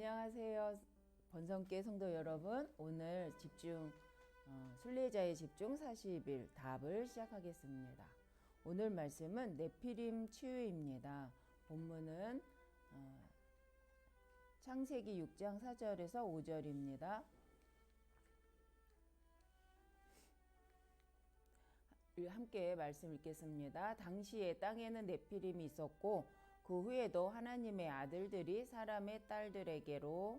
안녕하세요. 번성계 성도 여러분. 오늘 집중 어, 순례자의 집중 40일 답을 시작하겠습니다. 오늘 말씀은 네피림 치유입니다. 본문은 어, 창세기 6장 4절에서 5절입니다. 함께 말씀 읽겠습니다. 당시에 땅에는 네피림이 있었고 그 후에도 하나님의 아들들이 사람의 딸들에게로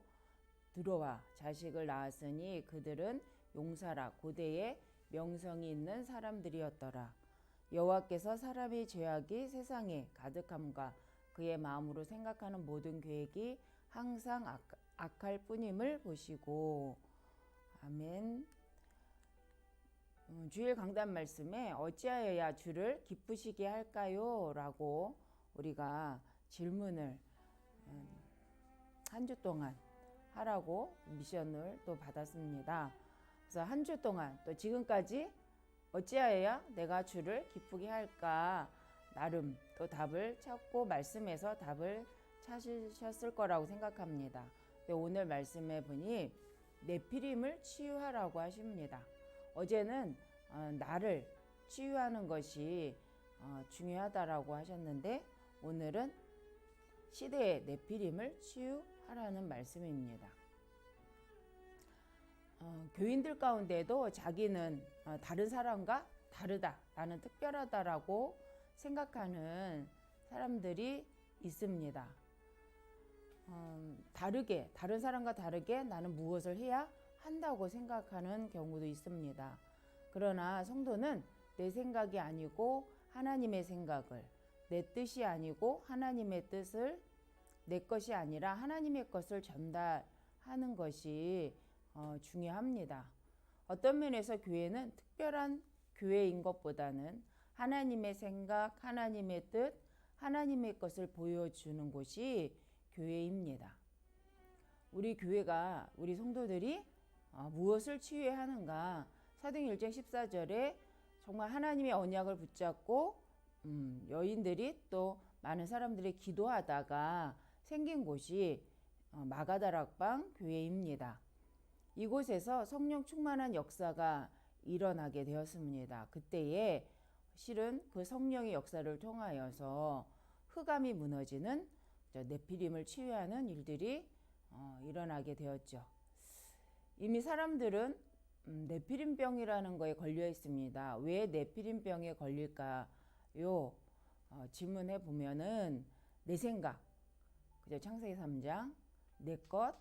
들어와 자식을 낳았으니 그들은 용사라 고대에 명성이 있는 사람들이었더라. 여호와께서 사람의 죄악이 세상에 가득함과 그의 마음으로 생각하는 모든 계획이 항상 악, 악할 뿐임을 보시고 아멘. 음, 주일 강단 말씀에 어찌하여야 주를 기쁘시게 할까요? 라고 우리가 질문을 음, 한주 동안 하라고 미션을 또 받았습니다. 그래서 한 주 동안 또 지금까지 어찌하여야 내가 주를 기쁘게 할까 나름 또 답을 찾고 말씀에서 답을 찾으셨을 거라고 생각합니다. 오늘 말씀해 보니 내피림을 치유하라고 하십니다. 어제는 어, 나를 치유하는 것이 어, 중요하다라고 하셨는데 오늘은 시대의 내피림을 치유하라는 말씀입니다. 어, 교인들 가운데도 자기는 어, 다른 사람과 다르다, 나는 특별하다라고 생각하는 사람들이 있습니다. 어, 다르게, 다른 사람과 다르게 나는 무엇을 해야 한다고 생각하는 경우도 있습니다. 그러나 성도는 내 생각이 아니고 하나님의 생각을, 내 뜻이 아니고 하나님의 뜻을, 내 것이 아니라 하나님의 것을 전달하는 것이 어, 중요합니다. 어떤 면에서 교회는 특별한 교회인 것보다는 하나님의 생각, 하나님의 뜻, 하나님의 것을 보여주는 곳이 교회입니다. 우리 교회가 우리 성도들이 어, 무엇을 치유해야 하는가? 사도행 1장 14절에 정말 하나님의 언약을 붙잡고 음, 여인들이 또 많은 사람들이 기도하다가 생긴 곳이 어, 마가다락방 교회입니다. 이곳에서 성령 충만한 역사가 일어나게 되었습니다. 그때에 실은 그 성령의 역사를 통하여서 흑암이 무너지는 네피림을 치유하는 일들이 어, 일어나게 되었죠. 이미 사람들은 음, 네피림병이라는 거에 걸려 있습니다. 왜 네피림병에 걸릴까 요? 어, 질문해 보면은 내 생각, 그죠? 창세기 3장, 내 것,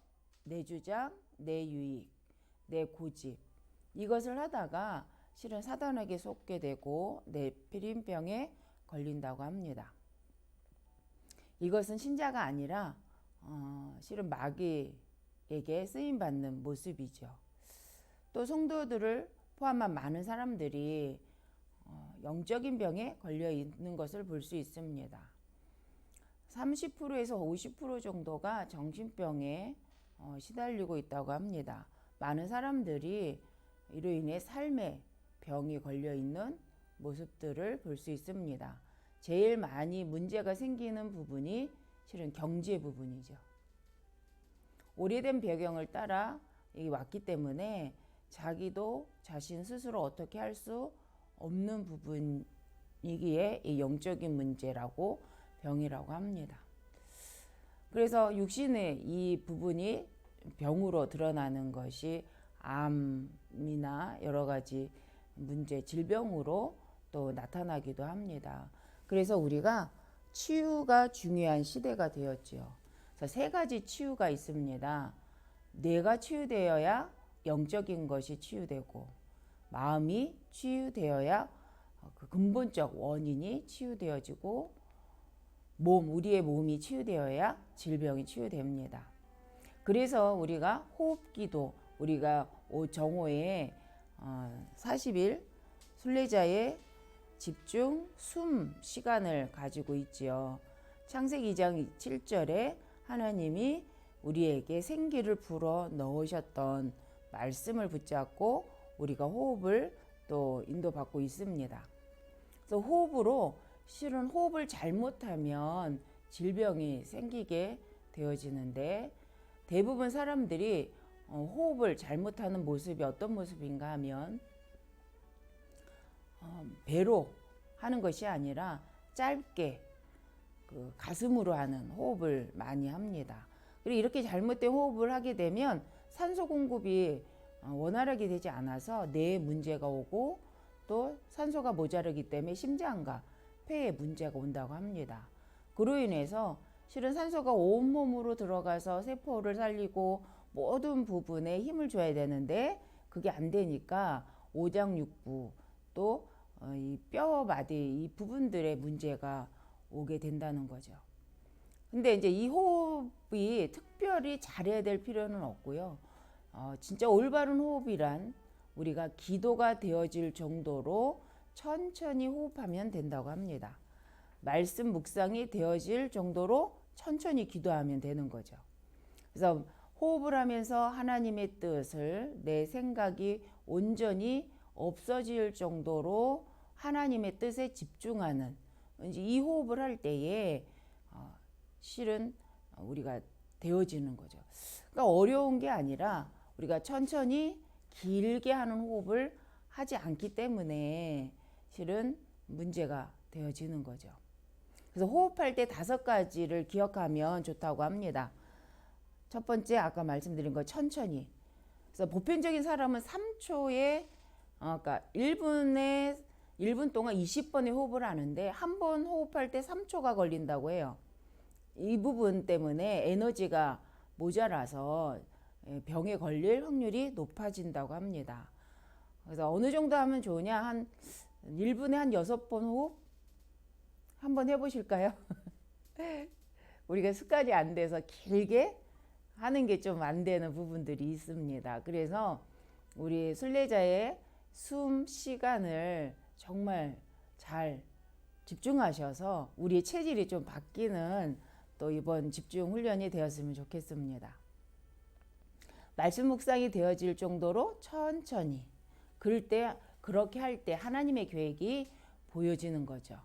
내 주장, 내 유익, 내 고집 이것을 하다가 실은 사단에게 속게 되고 네피림병에 걸린다고 합니다. 이것은 신자가 아니라 어, 실은 마귀에게 쓰임 받는 모습이죠. 또 성도들을 포함한 많은 사람들이 어, 영적인 병에 걸려 있는 것을 볼 수 있습니다. 30%에서 50% 정도가 정신병에 어, 시달리고 있다고 합니다. 많은 사람들이 이로 인해 삶에 병이 걸려 있는 모습들을 볼 수 있습니다. 제일 많이 문제가 생기는 부분이 실은 경제 부분이죠. 오래된 배경을 따라 왔기 때문에 자기도 자신 스스로 어떻게 할 수 없는 부분이기에 이 영적인 문제라고 병이라고 합니다. 그래서 육신의 이 부분이 병으로 드러나는 것이 암이나 여러 가지 문제, 질병으로 또 나타나기도 합니다. 그래서 우리가 치유가 중요한 시대가 되었지요. 그래서 세 가지 치유가 있습니다. 뇌가 치유되어야 영적인 것이 치유되고 마음이 치유되어야 그 근본적 원인이 치유되어지고 몸, 우리의 몸이 치유되어야 질병이 치유됩니다. 그래서 우리가 호흡기도 우리가 정오에 40일 어, 순례자의 집중 숨 시간을 가지고 있지요. 창세기 2장 7절에 하나님이 우리에게 생기를 불어 넣으셨던 말씀을 붙잡고 우리가 호흡을 또 인도받고 있습니다. 그래서 호흡으로 실은 호흡을 잘못하면 질병이 생기게 되어지는데 대부분 사람들이 어, 호흡을 잘못하는 모습이 어떤 모습인가 하면 어, 배로 하는 것이 아니라 짧게 그 가슴으로 하는 호흡을 많이 합니다. 그리고 이렇게 잘못된 호흡을 하게 되면 산소 공급이 어, 원활하게 되지 않아서 뇌에 문제가 오고 또 산소가 모자르기 때문에 심장과 폐에 문제가 온다고 합니다. 그로 인해서 실은 산소가 온몸으로 들어가서 세포를 살리고 모든 부분에 힘을 줘야 되는데 그게 안 되니까 오장육부 또 어, 이뼈 마디 이 부분들의 문제가 오게 된다는 거죠. 근데 이제 이 호흡이 특별히 잘해야 될 필요는 없고요. 어, 진짜 올바른 호흡이란 우리가 기도가 되어질 정도로 천천히 호흡하면 된다고 합니다. 말씀 묵상이 되어질 정도로 천천히 기도하면 되는 거죠. 그래서 호흡을 하면서 하나님의 뜻을 내 생각이 온전히 없어질 정도로 하나님의 뜻에 집중하는 이 호흡을 할 때에 어, 실은 우리가 되어지는 거죠. 그러니까 어려운 게 아니라 우리가 천천히 길게 하는 호흡을 하지 않기 때문에 실은 문제가 되어지는 거죠. 그래서 호흡할 때 다섯 가지를 기억하면 좋다고 합니다. 첫 번째 아까 말씀드린 거 천천히. 그래서 보편적인 사람은 3초에 어, 그러니까 1분에 1분 동안 20번의 호흡을 하는데 한 번 호흡할 때 3초가 걸린다고 해요. 이 부분 때문에 에너지가 모자라서 예, 병에 걸릴 확률이 높아진다고 합니다. 그래서 어느 정도 하면 좋으냐? 한 1분에 한 6번 호흡? 한번 해보실까요? 우리가 습관이 안 돼서 길게 하는 게 좀 안 되는 부분들이 있습니다. 그래서 우리 순례자의 숨 시간을 정말 잘 집중하셔서 우리의 체질이 좀 바뀌는 또 이번 집중 훈련이 되었으면 좋겠습니다. 말씀 묵상이 되어질 정도로 천천히 그럴 때 그렇게 할 때 하나님의 계획이 보여지는 거죠.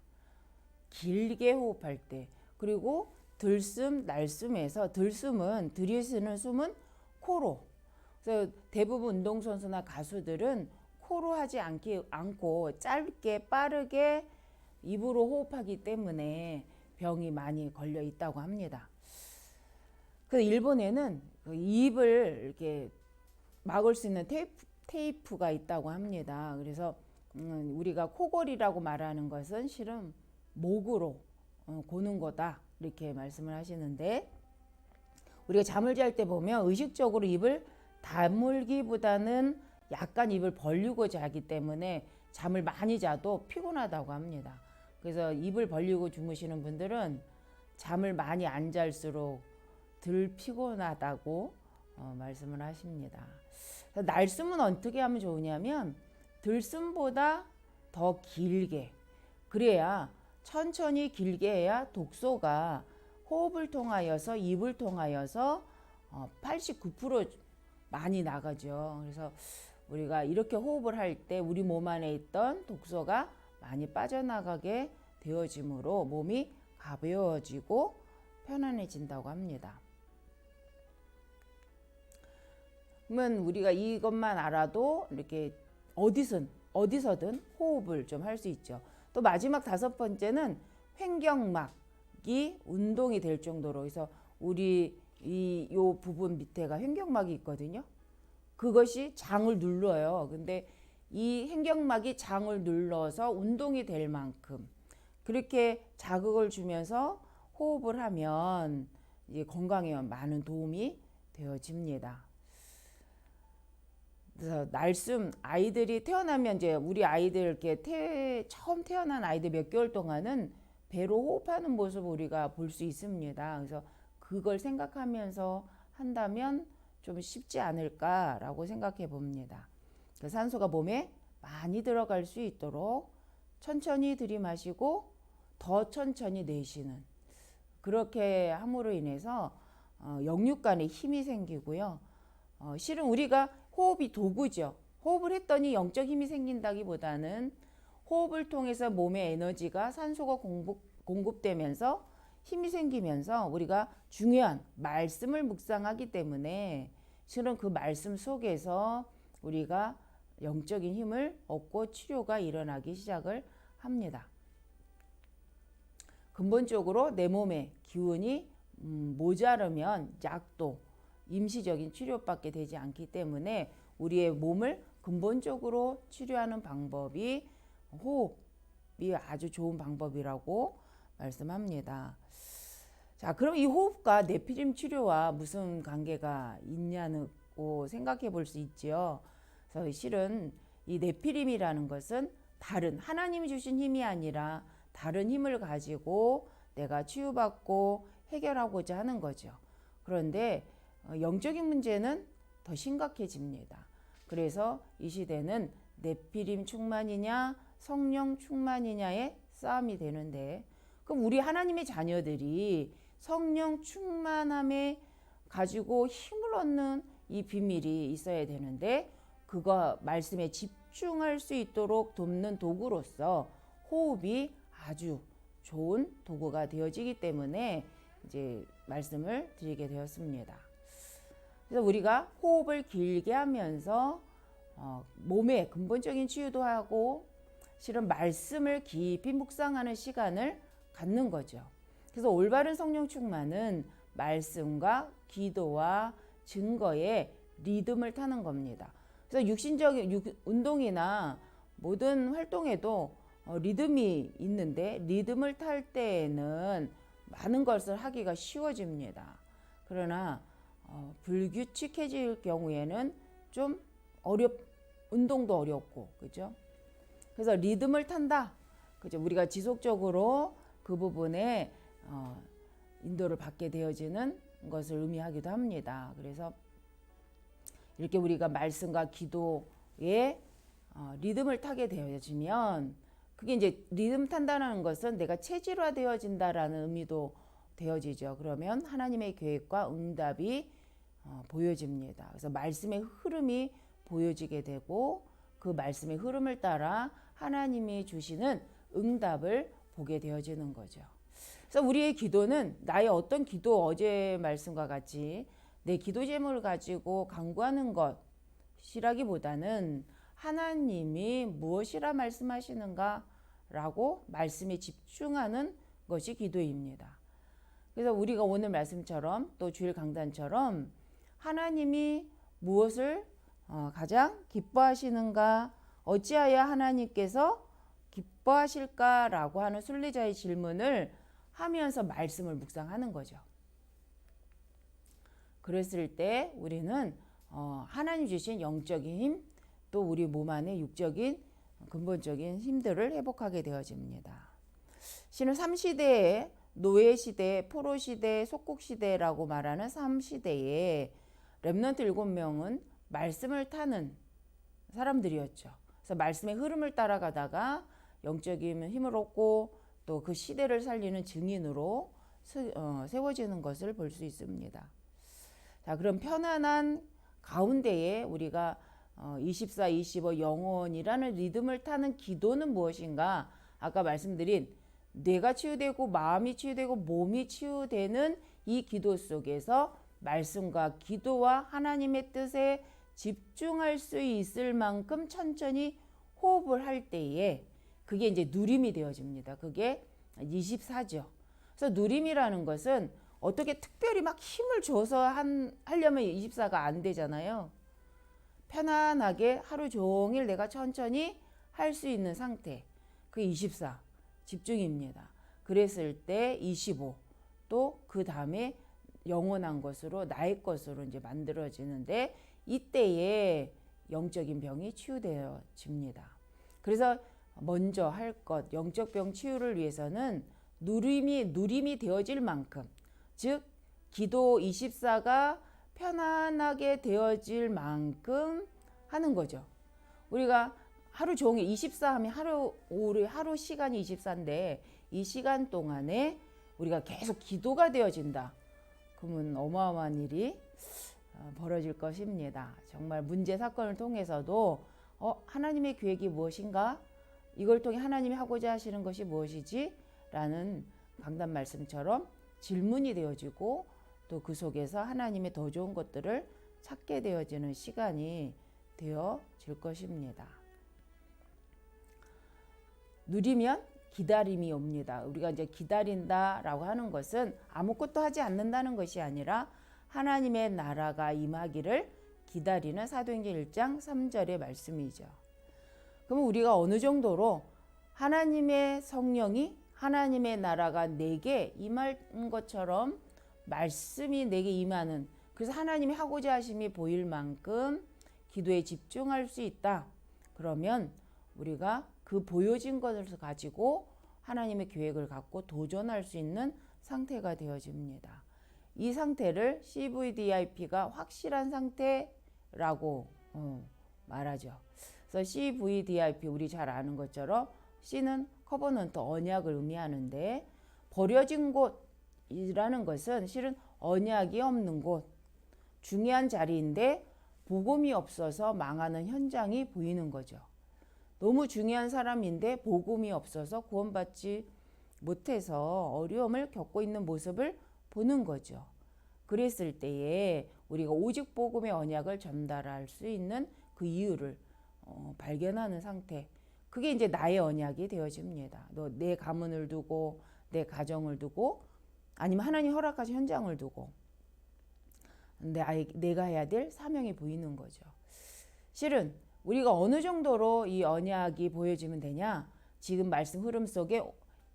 길게 호흡할 때 그리고 들숨 날숨에서 들숨은 들이쉬는 숨은 코로 그래서 대부분 운동선수나 가수들은 코로 하지 않기, 않고 짧게 빠르게 입으로 호흡하기 때문에 병이 많이 걸려 있다고 합니다. 그 일본에는 그 입을 이렇게 막을 수 있는 테이프, 테이프가 있다고 합니다. 그래서 음, 우리가 코골이라고 말하는 것은 실은 목으로 어, 고는 거다 이렇게 말씀을 하시는데 우리가 잠을 잘 때 보면 의식적으로 입을 다물기보다는 약간 입을 벌리고 자기 때문에 잠을 많이 자도 피곤하다고 합니다. 그래서 입을 벌리고 주무시는 분들은 잠을 많이 안 잘수록 덜 피곤하다고 어, 말씀을 하십니다. 날숨은 어떻게 하면 좋으냐면 들숨보다 더 길게 그래야 천천히 길게 해야 독소가 호흡을 통하여서 입을 통하여서 어, 89% 많이 나가죠. 그래서 우리가 이렇게 호흡을 할 때 우리 몸 안에 있던 독소가 많이 빠져나가게 되어지므로 몸이 가벼워지고 편안해진다고 합니다. 그러면 우리가 이것만 알아도 이렇게 어디선 어디서든 호흡을 좀 할 수 있죠. 또 마지막 다섯 번째는 횡격막이 운동이 될 정도로 그래서 우리 이 요 부분 밑에가 횡격막이 있거든요. 그것이 장을 눌러요. 근데 이 횡격막이 장을 눌러서 운동이 될 만큼 그렇게 자극을 주면서 호흡을 하면 건강에 많은 도움이 되어집니다. 그래서 날숨 아이들이 태어나면 이제 우리 아이들 이렇게 태, 처음 태어난 아이들 몇 개월 동안은 배로 호흡하는 모습 우리가 볼 수 있습니다. 그래서 그걸 생각하면서 한다면 좀 쉽지 않을까라고 생각해 봅니다. 그 산소가 몸에 많이 들어갈 수 있도록 천천히 들이마시고 더 천천히 내쉬는 그렇게 함으로 인해서 어, 영육간에 힘이 생기고요. 어, 실은 우리가 호흡이 도구죠. 호흡을 했더니 영적 힘이 생긴다기보다는 호흡을 통해서 몸의 에너지가 산소가 공급, 공급되면서 힘이 생기면서 우리가 중요한 말씀을 묵상하기 때문에 실은 그 말씀 속에서 우리가 영적인 힘을 얻고 치료가 일어나기 시작을 합니다. 근본적으로 내 몸에 기운이 음, 모자르면 약도 임시적인 치료밖에 되지 않기 때문에 우리의 몸을 근본적으로 치료하는 방법이 호흡이 아주 좋은 방법이라고 말씀합니다. 자, 그럼 이 호흡과 네피림 치료와 무슨 관계가 있냐고 생각해 볼 수 있지요. 그래서 실은 이 네피림이라는 것은 다른 하나님이 주신 힘이 아니라 다른 힘을 가지고 내가 치유받고 해결하고자 하는 거죠. 그런데 어, 영적인 문제는 더 심각해집니다. 그래서 이 시대는 네피림 충만이냐 성령 충만이냐의 싸움이 되는데 그럼 우리 하나님의 자녀들이 성령 충만함에 가지고 힘을 얻는 이 비밀이 있어야 되는데 그거 말씀에 집중할 수 있도록 돕는 도구로서 호흡이 아주 좋은 도구가 되어지기 때문에 이제 말씀을 드리게 되었습니다. 그래서 우리가 호흡을 길게 하면서 어, 몸의 근본적인 치유도 하고 실은 말씀을 깊이 묵상하는 시간을 갖는 거죠. 그래서 올바른 성령 충만은 말씀과 기도와 증거의 리듬을 타는 겁니다. 그래서 육신적인 육, 운동이나 모든 활동에도 어, 리듬이 있는데 리듬을 탈 때에는 많은 것을 하기가 쉬워집니다. 그러나 어, 불규칙해질 경우에는 좀 어렵 운동도 어렵고 그죠? 그래서 리듬을 탄다. 그죠? 우리가 지속적으로 그 부분에 어, 인도를 받게 되어지는 것을 의미하기도 합니다. 그래서 이렇게 우리가 말씀과 기도에 어, 리듬을 타게 되어지면 그게 이제 리듬 탄다는 것은 내가 체질화 되어진다라는 의미도 되어지죠. 그러면 하나님의 계획과 응답이 어, 보여집니다. 그래서 말씀의 흐름이 보여지게 되고 그 말씀의 흐름을 따라 하나님이 주시는 응답을 보게 되어지는 거죠. 그래서 우리의 기도는 나의 어떤 기도 어제 말씀과 같이 내 기도 제목을 가지고 강구하는 것이라기보다는 하나님이 무엇이라 말씀하시는가라고 말씀에 집중하는 것이 기도입니다. 그래서 우리가 오늘 말씀처럼 또 주일 강단처럼 하나님이 무엇을 어, 가장 기뻐하시는가 어찌하여 하나님께서 기뻐하실까라고 하는 순례자의 질문을 하면서 말씀을 묵상하는 거죠. 그랬을 때 우리는 어, 하나님 주신 영적인 힘, 또 우리 몸 안에 육적인 근본적인 힘들을 회복하게 되어집니다. 신은 3시대에 노예 시대, 포로 시대, 속국 시대라고 말하는 3시대에 렘넌트 7명은 말씀을 타는 사람들이었죠. 그래서 말씀의 흐름을 따라가다가 영적인 힘을 얻고 또 그 시대를 살리는 증인으로 어, 세워지는 것을 볼 수 있습니다. 자, 그럼 편안한 가운데에 우리가 24, 25 영원이라는 리듬을 타는 기도는 무엇인가? 아까 말씀드린 뇌가 치유되고 마음이 치유되고 몸이 치유되는 이 기도 속에서 말씀과 기도와 하나님의 뜻에 집중할 수 있을 만큼 천천히 호흡을 할 때에 그게 이제 누림이 되어집니다. 그게 24죠. 그래서 누림이라는 것은 어떻게 특별히 막 힘을 줘서 한, 하려면 24가 안 되잖아요. 편안하게 하루 종일 내가 천천히 할 수 있는 상태. 그 24. 집중입니다. 그랬을 때 25. 또 그 다음에 영원한 것으로 나의 것으로 이제 만들어지는데 이때에 영적인 병이 치유되어집니다. 그래서 먼저 할 것, 영적 병 치유를 위해서는 누림이 누림이 되어질 만큼, 즉 기도 24가 편안하게 되어질 만큼 하는 거죠. 우리가 하루 종일 24 하면 하루 우리 하루 시간이 24인데 이 시간 동안에 우리가 계속 기도가 되어진다. 그러면 어마어마한 일이 어, 벌어질 것입니다. 정말 문제 사건을 통해서도 어, 하나님의 계획이 무엇인가? 이걸 통해 하나님이 하고자 하시는 것이 무엇이지? 라는 강단 말씀처럼 질문이 되어지고 또 그 속에서 하나님의 더 좋은 것들을 찾게 되어지는 시간이 되어질 것입니다. 누리면 기다림이 옵니다. 우리가 이제 기다린다라고 하는 것은 아무것도 하지 않는다는 것이 아니라 하나님의 나라가 임하기를 기다리는 사도행전 1장 3절의 말씀이죠. 그럼 우리가 어느 정도로 하나님의 성령이 하나님의 나라가 내게 임할 것처럼 말씀이 내게 임하는 그래서 하나님이 하고자 하심이 보일 만큼 기도에 집중할 수 있다. 그러면 우리가 그 보여진 것을 가지고 하나님의 계획을 갖고 도전할 수 있는 상태가 되어집니다. 이 상태를 CVDIP가 확실한 상태라고 어, 말하죠. 그래서 CVDIP 우리 잘 아는 것처럼 C는 커버넌트 언약을 의미하는데 버려진 곳이라는 것은 실은 언약이 없는 곳 중요한 자리인데 복음이 없어서 망하는 현장이 보이는 거죠. 너무 중요한 사람인데 복음이 없어서 구원받지 못해서 어려움을 겪고 있는 모습을 보는 거죠. 그랬을 때에 우리가 오직 복음의 언약을 전달할 수 있는 그 이유를 어, 발견하는 상태. 그게 이제 나의 언약이 되어집니다. 너 내 가문을 두고 내 가정을 두고 아니면 하나님 허락하신 현장을 두고 내 아이, 내가 해야 될 사명이 보이는 거죠. 실은 우리가 어느 정도로 이 언약이 보여지면 되냐? 지금 말씀 흐름 속에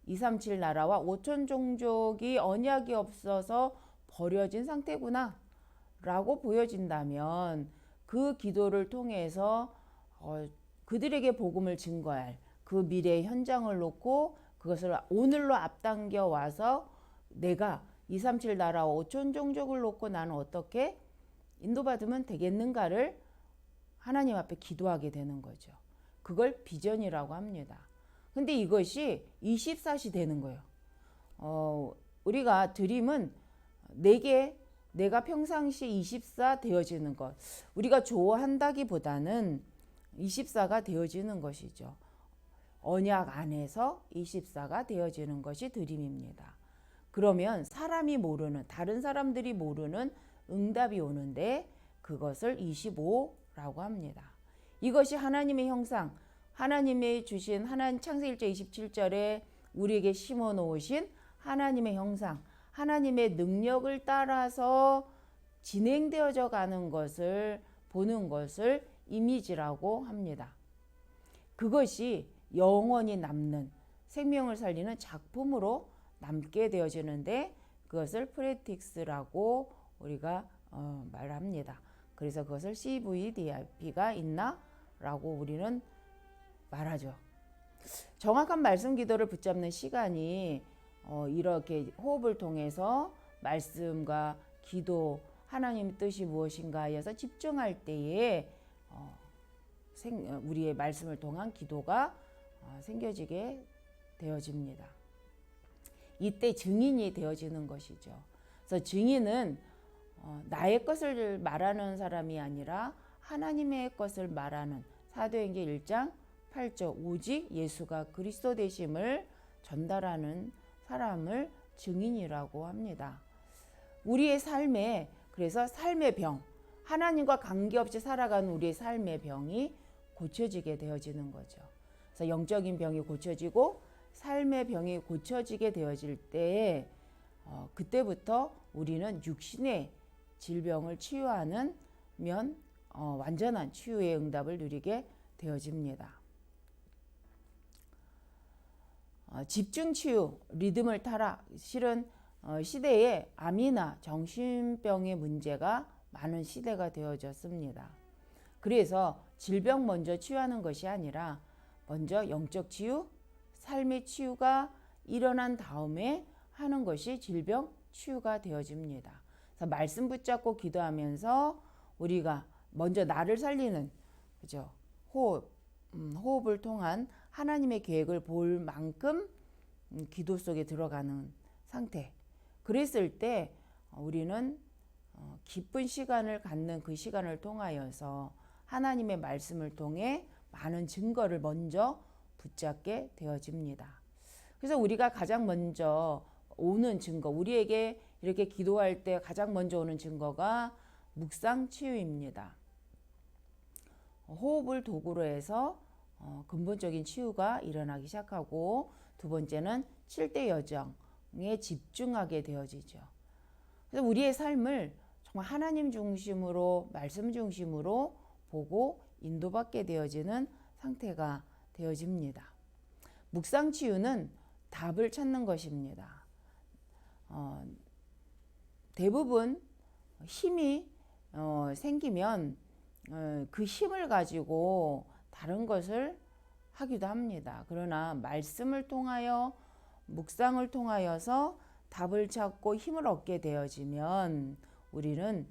237 나라와 5천 종족이 언약이 없어서 버려진 상태구나 라고 보여진다면 그 기도를 통해서 어, 그들에게 복음을 증거할 그 미래의 현장을 놓고 그것을 오늘로 앞당겨 와서 내가 237 나라와 5천 종족을 놓고 나는 어떻게 인도받으면 되겠는가를 하나님 앞에 기도하게 되는 거죠. 그걸 비전이라고 합니다. 근데 이것이 24시 되는 거예요. 어, 우리가 드림은 내게 내가 평상시 24 되어지는 것. 우리가 좋아한다기보다는 24가 되어지는 것이죠. 언약 안에서 24가 되어지는 것이 드림입니다. 그러면 사람이 모르는 다른 사람들이 모르는 응답이 오는데 그것을 25 라고 합니다. 이것이 하나님의 형상, 하나님의 주신 하나님 창세기 1장 27절에 우리에게 심어 놓으신 하나님의 형상, 하나님의 능력을 따라서 진행되어져 가는 것을 보는 것을 이미지라고 합니다. 그것이 영원히 남는 생명을 살리는 작품으로 남게 되어지는데 그것을 프레틱스라고 우리가 어, 말합니다. 그래서 그것을 CVDIP가 있나 라고 우리는 말하죠. 정확한 말씀 기도를 붙잡는 시간이 어, 이렇게 호흡을 통해서 말씀과 기도 하나님 뜻이 무엇인가에서 집중할 때에 어, 생, 우리의 말씀을 통한 기도가 어, 생겨지게 되어집니다. 이때 증인이 되어지는 것이죠. 그래서 증인은 어, 나의 것을 말하는 사람이 아니라 하나님의 것을 말하는 사도행전 1장 8절 오직 예수가 그리스도 되심을 전달하는 사람을 증인이라고 합니다. 우리의 삶에 그래서 삶의 병 하나님과 관계없이 살아가는 우리의 삶의 병이 고쳐지게 되어지는 거죠. 그래서 영적인 병이 고쳐지고 삶의 병이 고쳐지게 되어질 때 어, 그때부터 우리는 육신의 질병을 치유하는 면 어, 완전한 치유의 응답을 누리게 되어집니다. 어, 집중 치유, 리듬을 타라. 실은 어, 시대에 암이나 정신병의 문제가 많은 시대가 되어졌습니다. 그래서 질병 먼저 치유하는 것이 아니라 먼저 영적 치유, 삶의 치유가 일어난 다음에 하는 것이 질병 치유가 되어집니다. 그래서 말씀 붙잡고 기도하면서 우리가 먼저 나를 살리는 그죠 호흡 음, 호흡을 통한 하나님의 계획을 볼 만큼 음, 기도 속에 들어가는 상태. 그랬을 때 우리는 어, 기쁜 시간을 갖는 그 시간을 통하여서 하나님의 말씀을 통해 많은 증거를 먼저 붙잡게 되어집니다. 그래서 우리가 가장 먼저 오는 증거, 우리에게 이렇게 기도할 때 가장 먼저 오는 증거가 묵상 치유입니다. 호흡을 도구로 해서 어, 근본적인 치유가 일어나기 시작하고 두 번째는 7대 여정에 집중하게 되어지죠. 그래서 우리의 삶을 정말 하나님 중심으로 말씀 중심으로 보고 인도받게 되어지는 상태가 되어집니다. 묵상 치유는 답을 찾는 것입니다. 어, 대부분 힘이 어, 생기면 어, 그 힘을 가지고 다른 것을 하기도 합니다. 그러나 말씀을 통하여 묵상을 통하여서 답을 찾고 힘을 얻게 되어지면 우리는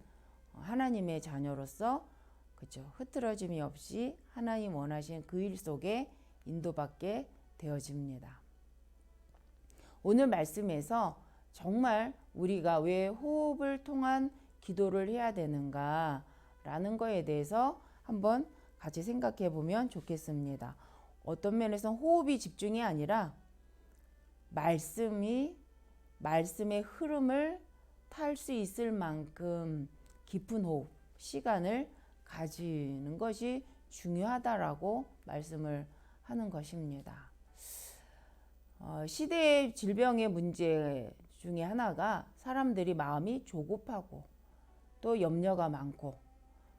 하나님의 자녀로서 그죠 흐트러짐이 없이 하나님 원하시는 그일 속에 인도받게 되어집니다. 오늘 말씀에서 정말 우리가 왜 호흡을 통한 기도를 해야 되는가 라는 거에 대해서 한번 같이 생각해 보면 좋겠습니다. 어떤 면에서 호흡이 집중이 아니라 말씀이 말씀의 흐름을 탈 수 있을 만큼 깊은 호흡 시간을 가지는 것이 중요하다라고 말씀을 하는 것입니다. 어, 시대의 질병의 문제 중에 하나가 사람들이 마음이 조급하고 또 염려가 많고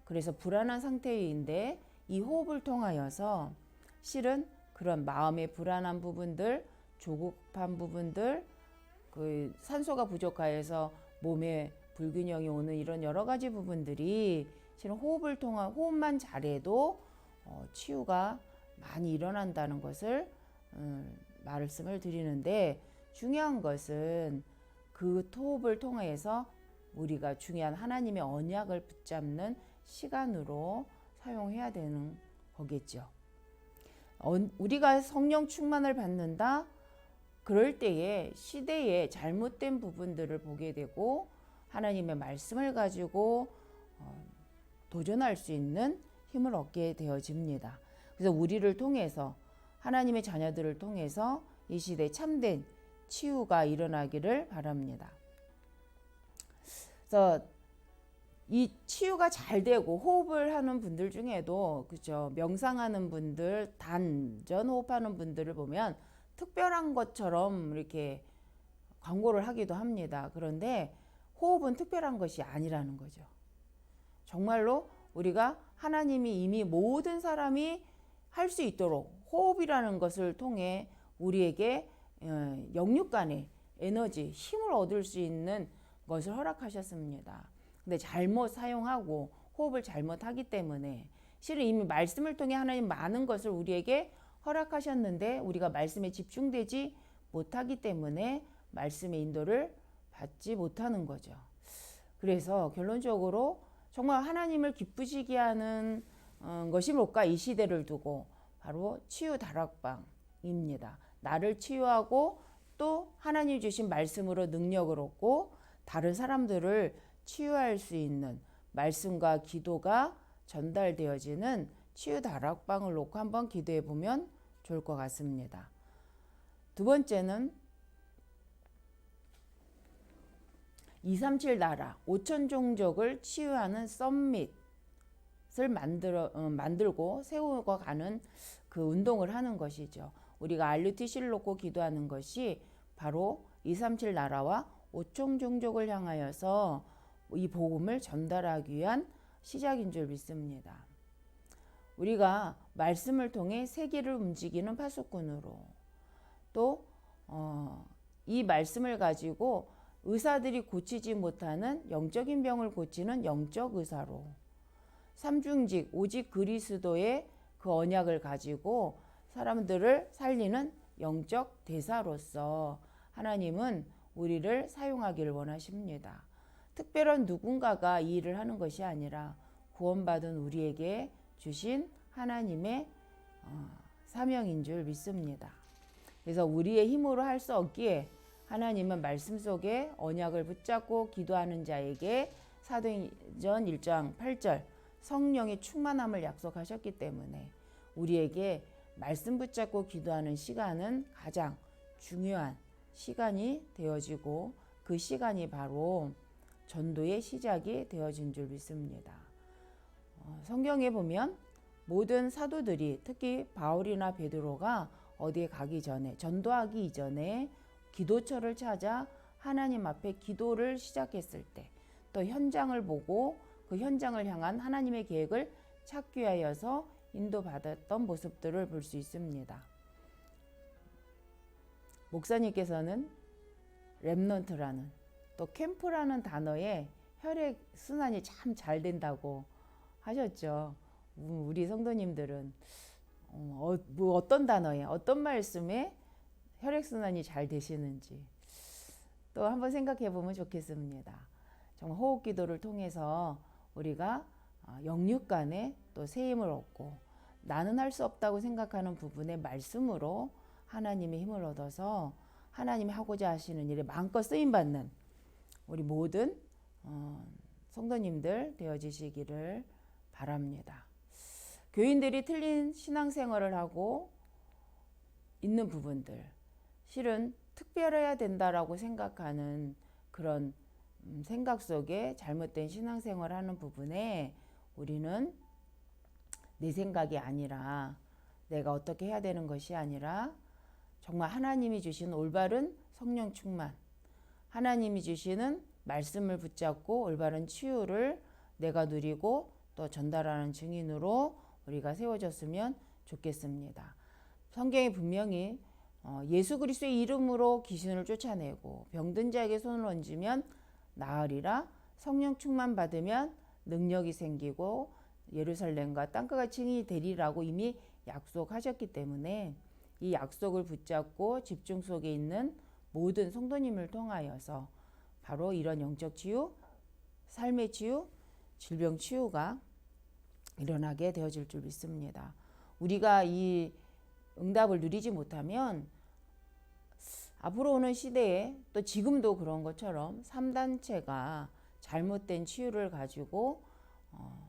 그래서 불안한 상태인데 이 호흡을 통하여서 실은 그런 마음의 불안한 부분들, 조급한 부분들, 그 산소가 부족하여서 몸에 불균형이 오는 이런 여러 가지 부분들이 실은 호흡을 통한 호흡만 잘해도 어, 치유가 많이 일어난다는 것을 음, 말씀을 드리는데 중요한 것은 그 호흡을 통해서 우리가 중요한 하나님의 언약을 붙잡는 시간으로 사용해야 되는 거겠죠. 어, 우리가 성령 충만을 받는다. 그럴 때에 시대의 잘못된 부분들을 보게 되고 하나님의 말씀을 가지고 어, 도전할 수 있는 힘을 얻게 되어집니다. 그래서 우리를 통해서 하나님의 자녀들을 통해서 이 시대 참된 치유가 일어나기를 바랍니다. 그래서 이 치유가 잘 되고 호흡을 하는 분들 중에도 그죠 명상하는 분들 단전 호흡하는 분들을 보면 특별한 것처럼 이렇게 광고를 하기도 합니다. 그런데 호흡은 특별한 것이 아니라는 거죠. 정말로 우리가 하나님이 이미 모든 사람이 할 수 있도록 호흡이라는 것을 통해 우리에게 어, 영육 간의 에너지, 힘을 얻을 수 있는 것을 허락하셨습니다. 근데 잘못 사용하고 호흡을 잘못하기 때문에 실은 이미 말씀을 통해 하나님 많은 것을 우리에게 허락하셨는데 우리가 말씀에 집중되지 못하기 때문에 말씀의 인도를 받지 못하는 거죠. 그래서 결론적으로 정말 하나님을 기쁘시게 하는 어, 것이 뭘까? 이 시대를 두고 바로 치유 다락방입니다. 나를 치유하고 또 하나님 주신 말씀으로 능력을 얻고 다른 사람들을 치유할 수 있는 말씀과 기도가 전달되어지는 치유 다락방을 놓고 한번 기도해 보면 좋을 것 같습니다. 두 번째는 237 나라 5천 종족을 치유하는 썸밋을 만들어 어, 만들고 세우고 가는 그 운동을 하는 것이죠. 우리가 RUTC를 놓고 기도하는 것이 바로 237 나라와 5천 종족을 향하여서 이 복음을 전달하기 위한 시작인 줄 믿습니다. 우리가 말씀을 통해 세계를 움직이는 파수꾼으로 또 어, 이 말씀을 가지고 의사들이 고치지 못하는 영적인 병을 고치는 영적 의사로 삼중직 오직 그리스도의 그 언약을 가지고 사람들을 살리는 영적 대사로서 하나님은 우리를 사용하기를 원하십니다. 특별한 누군가가 이 일을 하는 것이 아니라 구원받은 우리에게 주신 하나님의 어, 사명인 줄 믿습니다. 그래서 우리의 힘으로 할 수 없기에 하나님은 말씀 속에 언약을 붙잡고 기도하는 자에게 사도행전 1장 8절 성령의 충만함을 약속하셨기 때문에 우리에게 말씀 붙잡고 기도하는 시간은 가장 중요한 시간이 되어지고 그 시간이 바로 전도의 시작이 되어진 줄 믿습니다. 어, 성경에 보면 모든 사도들이 특히 바울이나 베드로가 어디에 가기 전에 전도하기 이전에 기도처를 찾아 하나님 앞에 기도를 시작했을 때 또 현장을 보고 그 현장을 향한 하나님의 계획을 찾기 위하여서 인도받았던 모습들을 볼 수 있습니다. 목사님께서는 랩넌트라는 또 캠프라는 단어에 혈액 순환이 참 잘 된다고 하셨죠. 우리 성도님들은 어, 뭐 어떤 단어에 어떤 말씀에 혈액 순환이 잘 되시는지 또 한번 생각해 보면 좋겠습니다. 정말 호흡 기도를 통해서 우리가 어, 영육 간에 또 세임을 얻고 나는 할 수 없다고 생각하는 부분에 말씀으로 하나님의 힘을 얻어서 하나님이 하고자 하시는 일에 마음껏 쓰임 받는 우리 모든 어, 성도님들 되어지시기를 바랍니다. 교인들이 틀린 신앙생활을 하고 있는 부분들 실은 특별해야 된다라고 생각하는 그런 음, 생각 속에 잘못된 신앙생활을 하는 부분에 우리는 내 생각이 아니라 내가 어떻게 해야 되는 것이 아니라 정말 하나님이 주신 올바른 성령 충만, 하나님이 주시는 말씀을 붙잡고 올바른 치유를 내가 누리고 또 전달하는 증인으로 우리가 세워졌으면 좋겠습니다. 성경에 분명히 어, 예수 그리스도의 이름으로 귀신을 쫓아내고 병든 자에게 손을 얹으면 나으리라 성령 충만 받으면 능력이 생기고 예루살렘과 땅끝과 층이 되리라고 이미 약속하셨기 때문에 이 약속을 붙잡고 집중 속에 있는 모든 성도님을 통하여서 바로 이런 영적 치유, 삶의 치유, 질병 치유가 일어나게 되어질 줄 믿습니다. 우리가 이 응답을 누리지 못하면 앞으로 오는 시대에 또 지금도 그런 것처럼 3단체가 잘못된 치유를 가지고 어,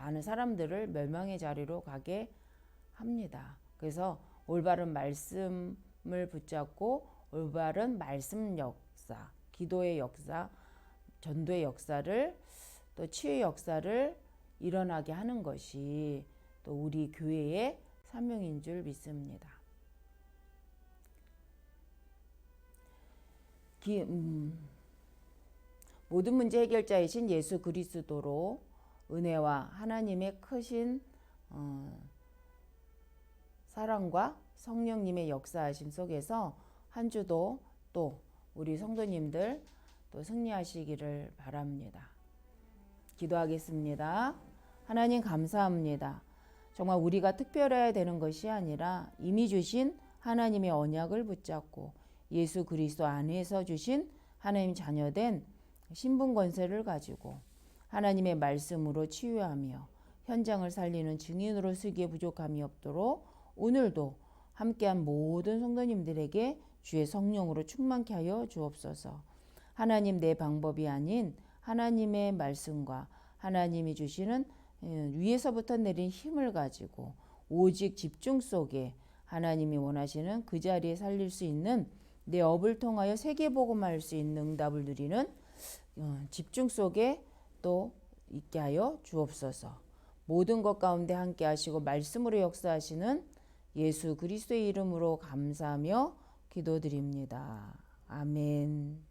많은 사람들을 멸망의 자리로 가게 합니다. 그래서 올바른 말씀을 붙잡고 올바른 말씀 역사, 기도의 역사, 전도의 역사를 또 치유의 역사를 일어나게 하는 것이 또 우리 교회의 사명인 줄 믿습니다. 기, 음, 모든 문제 해결자이신 예수 그리스도로 은혜와 하나님의 크신 어, 사랑과 성령님의 역사하심 속에서 한 주도 또 우리 성도님들 또 승리하시기를 바랍니다. 기도하겠습니다. 하나님 감사합니다. 정말 우리가 특별해야 되는 것이 아니라 이미 주신 하나님의 언약을 붙잡고 예수 그리스도 안에서 주신 하나님 자녀된 신분 권세를 가지고 하나님의 말씀으로 치유하며 현장을 살리는 증인으로 쓰기에 부족함이 없도록 오늘도 함께한 모든 성도님들에게 주의 성령으로 충만케 하여 주옵소서. 하나님 내 방법이 아닌 하나님의 말씀과 하나님이 주시는 예, 위에서부터 내린 힘을 가지고 오직 집중 속에 하나님이 원하시는 그 자리에 살릴 수 있는 내 업을 통하여 세계복음할 수 있는 응답을 누리는 어, 집중 속에 또 있게 하여 주옵소서. 모든 것 가운데 함께 하시고 말씀으로 역사하시는 예수 그리스도의 이름으로 감사하며 기도드립니다. 아멘.